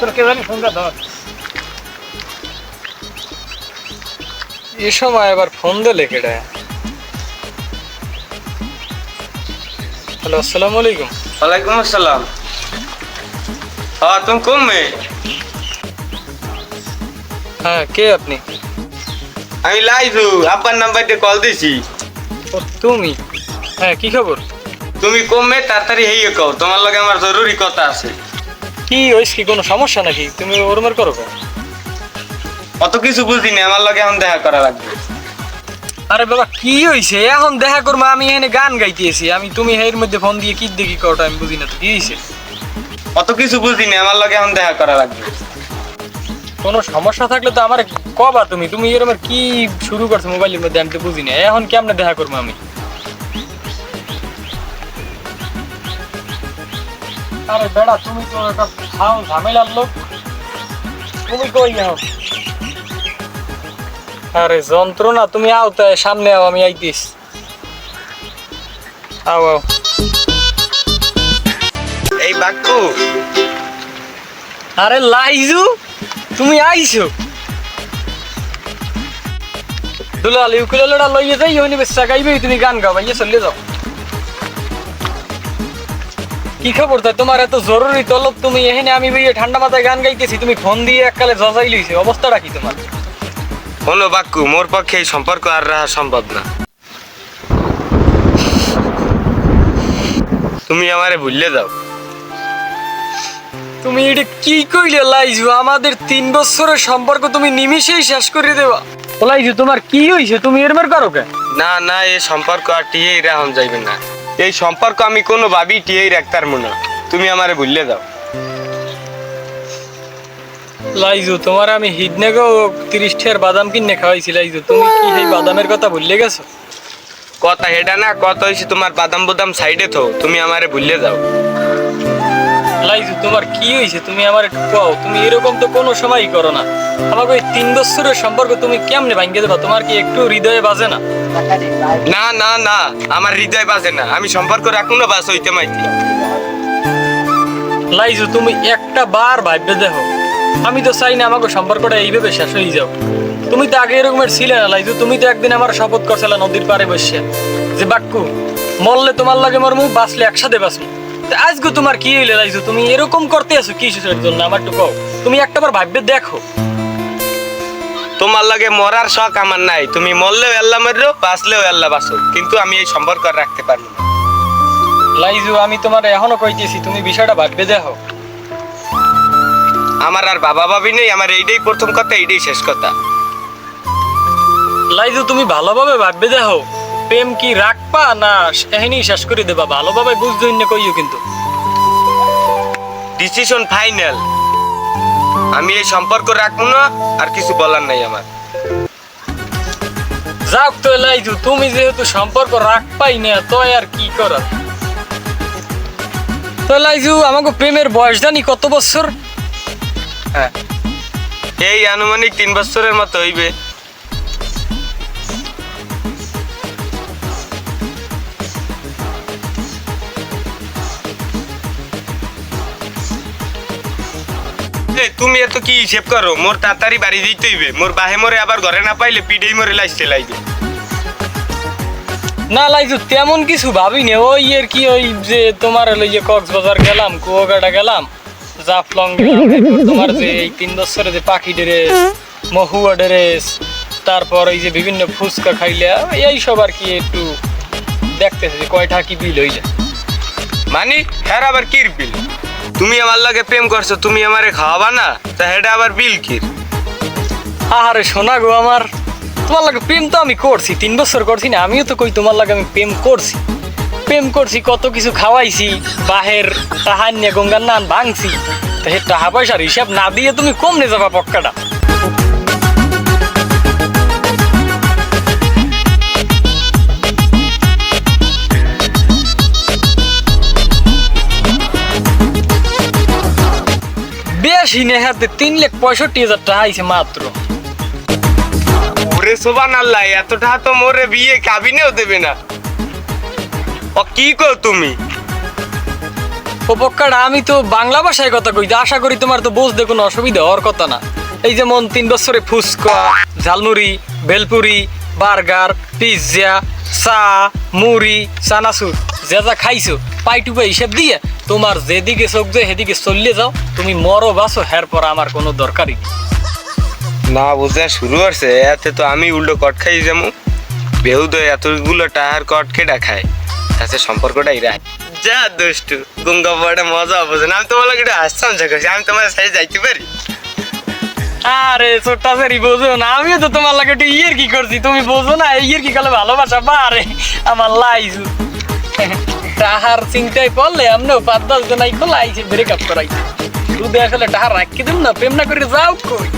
জানি ফোনটা ধর। এ সময় আবার ফোন দিলে কেডা? হ্যালো আসসালামু আলাইকুম। ওয়ালাইকুম আসসালাম। হ্যাঁ তুমি মেয়ে? হ্যাঁ কে আপনি? আমি লাইজু আব্বার নাম্বার দিয়ে কল দিছি। ও তুমি? হ্যাঁ কি খবর? তুমি কম তাড়াতাড়ি হেয়ে কও তোমার লগে আমার জরুরি কথা আছে। কি হয়েছে কি কোনো সমস্যা নাকি? তুমি ওরমের করো কেন? অত কিছু বুঝি না আমার লগে এখন দেখা করা লাগবে। আরে বাবা কি হয়েছে এখন দেখা করব আমি এখানে গান গাইতেছি। আমি তুমি এর মধ্যে ফোন দিয়ে কি দেখি কটা আমি বুঝি না তো কি হয়েছে অত কিছু বুঝি না আমার লগে এখন দেখা করা লাগবে। কোনো সমস্যা থাকলে তো আমার কবা তুমি। তুমি এরমের কি শুরু করছ মোবাইলের মধ্যে আমি তো বুঝি না। এখন কেমনে দেখা করব আমি? আরে বেড়া তুমি তো একটা খাও ঝামেলার লোক। তুমি কই যাও? আরে যন্ত্রণা তুমি আও তাই সামনে আও আমি আইতিস আও আও। এই বাক্কু। আরে লাইজু তুমি আইছো? দুলাল ইউকুলেলেটা লইয়ে যাই ইউনি বেশ গাইবে তুমি গান গাও ভাইয়া চলে যাও। কি খবর? তাই তোমার এত জরুরি তলব তুমি এখানে আমি ঠান্ডা মাথায় গান গাইতেছি তুমি ফোন দিয়ে এককালে জজাই লইছে। অবস্থাটা কি তোমার? শোনো বাক্কু মোর পক্ষে এই সম্পর্ক আর রাখা সম্ভব না। তুমি আমারে ভুললে যাও তুমি এটা কি কইলে লাইজু? আমাদের তিন বছরের সম্পর্ক তুমি নিমিষেই শেষ করে দেবা। লাইজু তোমার কি হইছে? তুমি এরমের করো কে না না এই সম্পর্ক আর টিয়েই রাখুন যাইবে না। এই সম্পর্ক আমি কোনো ভাবি টিয়েই রাখতার মনে। তুমি আমারে ভুললে দাও লাইজু তোমার আমি হিডনেগো তিরিশ টিয়ার বাদাম কিনে খাওয়াইছি লাইজু। তুমি কি এই বাদামের কথা ভুললে গেছো? কথা হেডা না কত হয়েছে তোমার বাদাম বুদাম সাইডে থো তুমি আমারে ভুললে যাও। লাইজু তোমার কি হয়েছে? তুমি আমার একটু কও। তুমি এরকম তো কোনো সময়ই করো না। আমাকে ওই তিন বছরের সম্পর্ক তুমি কেমনে ভাঙ্গে দেবা? তোমার কি একটু হৃদয়ে বাজে না? না না না। আমার হৃদয় বাজে না। আমি সম্পর্ক রাখুন না বাস হইতে মাইতি। লাইজু তুমি একটা বার ভাববে দেখো। আমি তো চাই না আমাকে সম্পর্কটা এইভাবে শেষ হয়ে যাও তুমি তো আগে এরকমের ছিলে না লাইজু। তুমি তো একদিন আমার শপথ করছিলে নদীর পাড়ে বসে। যে বাক্কু মরলে তোমার লাগে মরমু বাঁচলে একসাথে বাঁচমু। তা আজকে তোমার কি হইলে লাইজু তুমি এরকম করতে আছো কি সুসের জন্য? আমার একটু কও। তুমি একটাবার ভাববে দেখো। তোমার লাগে মরার শখ আমার নাই। তুমি মরলেও আল্লাহ মারো বাঁচলেও আল্লাহ বাঁচো কিন্তু আমি এই সম্পর্ক আর রাখতে পারব না। লাইজু আমি তোমার এখনও কইতেছি তুমি বিষয়টা ভাববে দেখো। আমার আর বাবা ভাবি নেই আমার এইটাই প্রথম কথা এইটাই শেষ কথা। লাইজু তুমি ভালোভাবে ভাববে দেখো। প্রেম কি রাখবা না এখানেই শেষ করে দেবা? ভালোভাবে বুঝতে না কইও কিন্তু। ডিসিশন ফাইনাল আমি এই সম্পর্ক রাখব না আর কিছু বলার নাই আমার। যাক তো লাইজু তুমি যেহেতু সম্পর্ক রাখপাই না তো আর কি করার? তো লাইজু আমাকে প্রেমের বয়স জানি কত বছর? হ্যাঁ। এই আনুমানিক তিন বছরের মতো হইবে। এ, তুমি এত কি হিসেব করো? মোর তাড়াতাড়ি বাড়ি দিতে হইবে। মোর বাহে মরে আবার ঘরে না পাইলে পিঠেই মরে লাইতে লাইবে না লাইজু তেমন কিছু ভাবিনি। ওই এর কি ওই যে তোমার হলো যে কক্সবাজার গেলাম কুয়াকাটা গেলাম জাফলং গেলাম, এরপর তোমার যে এই তিন বছরে যে পাখি ড্রেস মহুয়া ড্রেস তারপর এই যে বিভিন্ন ফুচকা খাইলে এই সব আর কি একটু দেখতেছে যে কয়টা কি বিল হইলে। মানে হ্যাঁ আবার কির বিল? তুমি আমার লগে প্রেম করছ, তুমি আমারে খাওয়াবা না? তা হেটা আবার বিল কির আরে শোনা গো আমার, তোমার লাগে প্রেম তো আমি করছি, তিন বছর করছি না, আমিও তো কই তোমার লাগে আমি প্রেম করছি। প্রেম করছি, কত কিছু খাওয়াইছি, বাহের তাহান্যা গঙ্গার নান ভাঙছি। তা হে টাকা পয়সার হিসাব না দিয়ে তুমি কমনে যাবা পক্কাটা? বেশি নেহাতে তিন লাখ পঁয়ষট্টি হাজার টাকা আইছে মাত্র। ওরে সোবান আল্লাহ এতটা তো মোরে বিয়ে কাবিনেও দেবে না। ও কি কো তুমি? উপকারটা আমি তো বাংলা ভাষায় কথা কই আশা করি তোমার তো বুঝতে কোনো অসুবিধা হওয়ার কথা না। এই যেমন তিন বছরে ফুচকা ঝালমুড়ি ভেলপুরি বার্গার পিৎজা চা মুড়ি চানাচুর যা যা খাইছো পাই পাইটুপা হিসেব দিয়ে তোমার যেদিকে চোখ যে সেদিকে চললে যাও। তুমি মরো বাসো হের পর আমার কোনো দরকারই নেই। না বুঝা শুরু করছে এতে তো আমি উল্টো কট খাই যেমন বেহুদ এতগুলো টাহার কট কেটা খায়? তাতে সম্পর্কটা ইরা যা দুষ্টু গঙ্গা পড়ে মজা বোঝে না আমি তোমার লাগে একটু হাসতাম করছি। আমি তোমার সাথে যাইতে পারি? আরে ছোট্টা সেরি বোঝো না। আমিও তো তোমার লাগে একটু ইয়ের কি করছি? তুমি বোঝো না ইয়ের কি কালে ভালোবাসা? বারে আমার লাইজু। টাহার চিন্তায় পড়লে আমনেও পাঁচ দশ জন আইকো ব্রেক আপ করাই তুই আসলে টাহার রাখি দিন না, প্রেম না করে যাও কই?